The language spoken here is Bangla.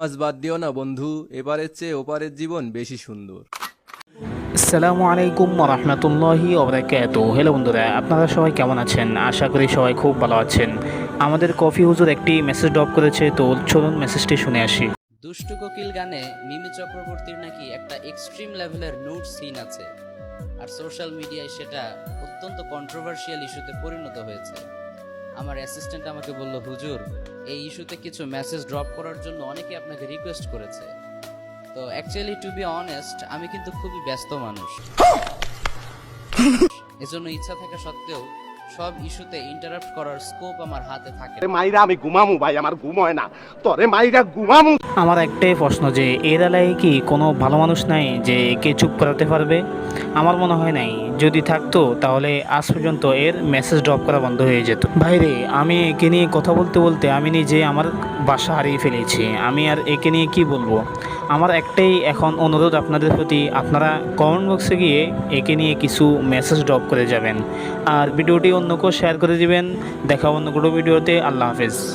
মাছ বাদ দিও না বন্ধু এবারের চেয়ে ওপারের জীবন বেশি সুন্দর। আসসালামু আলাইকুম রহমতুল্লাহি ওবরাকাত হ্যালো বন্ধুরা আপনারা সবাই কেমন আছেন? আশা করি সবাই খুব ভালো আছেন। আমাদের কফি হুজুর একটি মেসেজ ড্রপ করেছে তো চলুন মেসেজটি শুনে আসি। দুষ্টু কোকিল গানে মিমি চক্রবর্তীর নাকি একটা এক্সট্রিম লেভেলের নুড সিন আছে। আর সোশ্যাল মিডিয়ায় সেটা অত্যন্ত কন্ট্রোভার্সিয়াল ইস্যুতে পরিণত হয়েছে। আমার অ্যাসিস্ট্যান্ট আমাকে বলল হুজুর এই ইস্যুতে কিছু মেসেজ ড্রপ করার জন্য অনেকে আপনাকে রিকোয়েস্ট করেছে। তো অ্যাকচুয়ালি টু বি অনেস্ট আমি কিন্তু খুবই ব্যস্ত মানুষ। এজন্য ইচ্ছা থাকা সত্ত্বেও সব ইস্যুতে ইন্টারাপ্ট করার স্কোপ আমার হাতে থাকে মাইরা আমি ঘুমামু ভাই আমার ঘুম হয় না। তোরে মাইরা ঘুমামু। আমার একটাই প্রশ্ন যে এর এলাকায় কি কোনো ভালো মানুষ নাই যে একে চুপ করাতে পারবে? আমার মনে হয় নাই। যদি থাকতো, তাহলে আজ পর্যন্ত এর মেসেজ ড্রপ করা বন্ধ হয়ে যেত। ভাইরে, আমি একে নিয়ে কথা বলতে বলতে আমি নিজে আমার বাসা হারিয়ে ফেলেছি। আমি আর একে নিয়ে কি বলব? আমার একটাই এখন অনুরোধ আপনাদের প্রতি, আপনারা কমেন্ট বক্সে গিয়ে একে নিয়ে কিছু মেসেজ ড্রপ করে যাবেন। আর ভিডিওটি অন্যকেও শেয়ার করে দেবেন। দেখা অন্য কোনো ভিডিওতে। আল্লাহ হাফেজ।